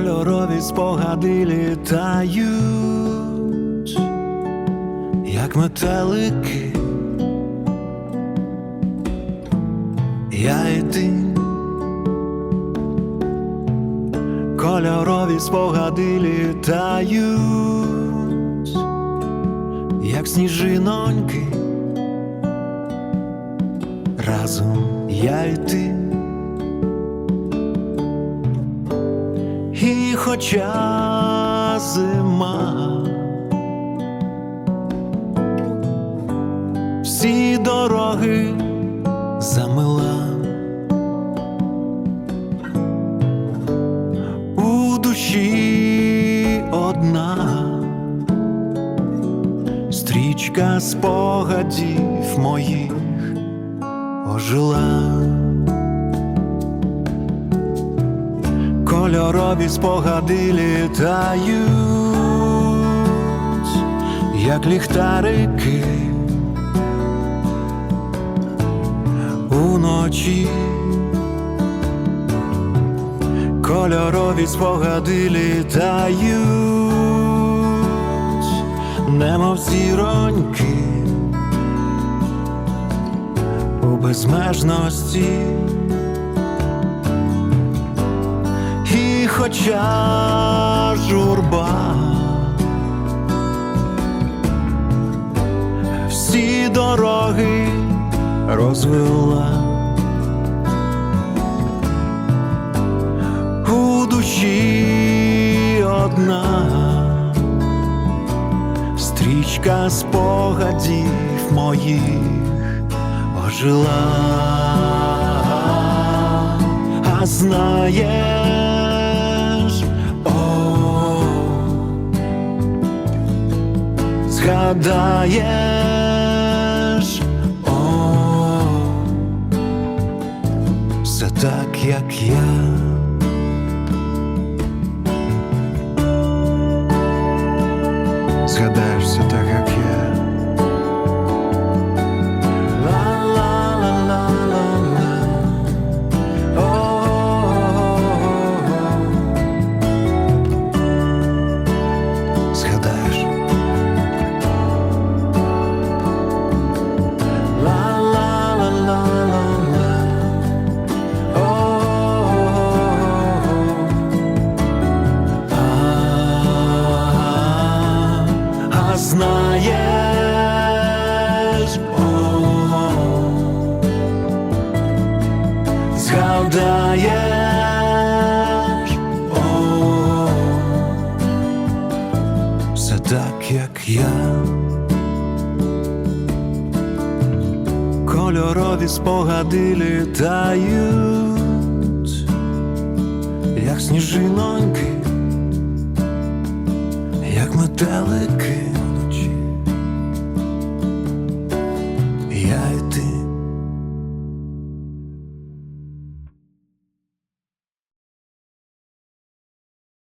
кольорові спогади літають, як метелики, я і ти. Кольорові спогади літають, як сніжиноньки, разом я і ти. І хоча зима, всі дороги замила. у душі одна стрічка спогадів моїх ожила. Кольорові спогади літають, як ліхтарики уночі. Кольорові спогади літають, немов зіроньки у безмежності. І журба. Всі дороги розвела. у душі одна. Стрічка спогадів моїх ожила, а знаєш, згадаєш, о, все так, як я. Знаєш, о, згадаєш, о, все так, як я. Кольорові спогади літають, як сніжиноньки, як метелики.